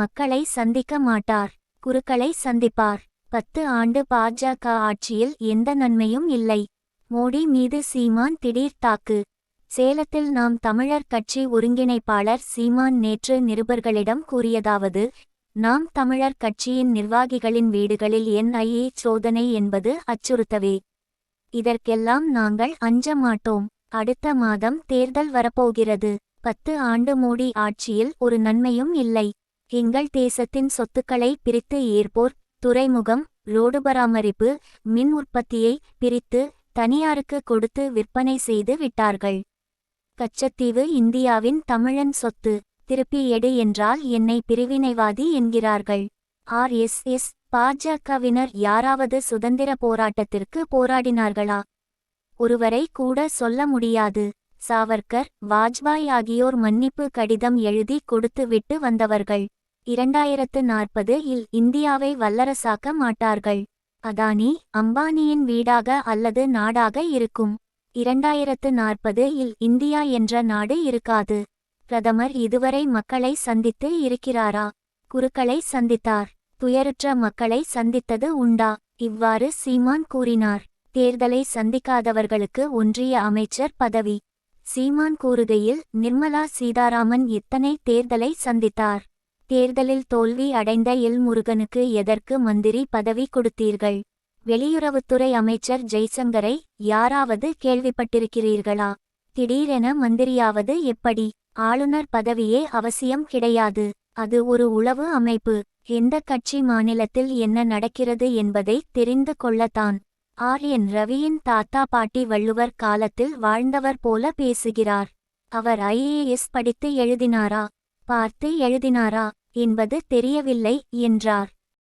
மக்களை சந்திக்க மாட்டார் குருக்களை சந்திப்பார். பத்து ஆண்டு பாஜக ஆட்சியில் எந்த நன்மையும் இல்லை. மோடி மீது சீமான் திடீர் தாக்கு. சேலத்தில் நாம் தமிழர் கட்சி ஒருங்கிணைப்பாளர் சீமான் நேற்று நிருபர்களிடம் கூறியதாவது நாம் தமிழர் கட்சியின் நிர்வாகிகளின் வீடுகளில் என்ஐஏ சோதனை என்பது அச்சுறுத்தவே. இதற்கெல்லாம் நாங்கள் அஞ்ச மாட்டோம். அடுத்த மாதம் தேர்தல் வரப்போகிறது. பத்து ஆண்டு மோடி ஆட்சியில் ஒரு நன்மையும் இல்லை. எங்கள் தேசத்தின் சொத்துக்களை பிரித்து ஏர்போர்ட் துறைமுகம் ரோடு பராமரிப்பு மின் உற்பத்தியை பிரித்து தனியாருக்கு கொடுத்து விற்பனை செய்து விட்டார்கள். கச்சத்தீவு இந்தியாவின் தமிழன் சொத்து திருப்பி எடு என்றால் என்னை பிரிவினைவாதி என்கிறார்கள். ஆர்எஸ்எஸ் பாஜகவினர் யாராவது சுதந்திர போராட்டத்திற்கு போராடினார்களா? ஒருவரை கூட சொல்ல முடியாது. சாவர்கர் வாஜ்பாய் ஆகியோர் மன்னிப்பு கடிதம் எழுதி கொடுத்துவிட்டு வந்தவர்கள். இரண்டாயிரத்து நாற்பது இல் இந்தியாவை வல்லரசாக்க மாட்டார்கள். அதானி அம்பானியின் வீடாக அல்லது நாடாக இருக்கும். இரண்டாயிரத்து நாற்பது இல் இந்தியா என்ற நாடு இருக்காது. பிரதமர் இதுவரை மக்களை சந்தித்து இருக்கிறாரா? குருக்களை சந்தித்தார். துயருற்ற மக்களை சந்தித்தது உண்டா? இவ்வாறு சீமான் கூறினார். தேர்தலை சந்திக்காதவர்களுக்கு ஒன்றிய அமைச்சர் பதவி. சீமான் கூறுகையில் நிர்மலா சீதாராமன் எத்தனை தேர்தலை சந்தித்தார். தேர்தலில் தோல்வி அடைந்த எல். முருகனுக்கு எதற்கு மந்திரி பதவி கொடுத்தீர்கள்? வெளியுறவுத்துறை அமைச்சர் ஜெய்சங்கரை யாராவது கேள்விப்பட்டிருக்கிறீர்களா? திடீரென மந்திரியாவது எப்படி? ஆளுநர் பதவியே அவசியம் கிடையாது. அது ஒரு உளவு அமைப்பு. எந்த கட்சி மாநிலத்தில் என்ன நடக்கிறது என்பதை தெரிந்து கொள்ளத்தான். ஆர். என். ரவியின் தாத்தா பாட்டி வள்ளுவர் காலத்தில் வாழ்ந்தவர் போல பேசுகிறார். அவர் ஐஏஎஸ் படித்து எழுதினாரா? பார்த்து எழுதினாரா? என்பது தெரியவில்லை என்றார்.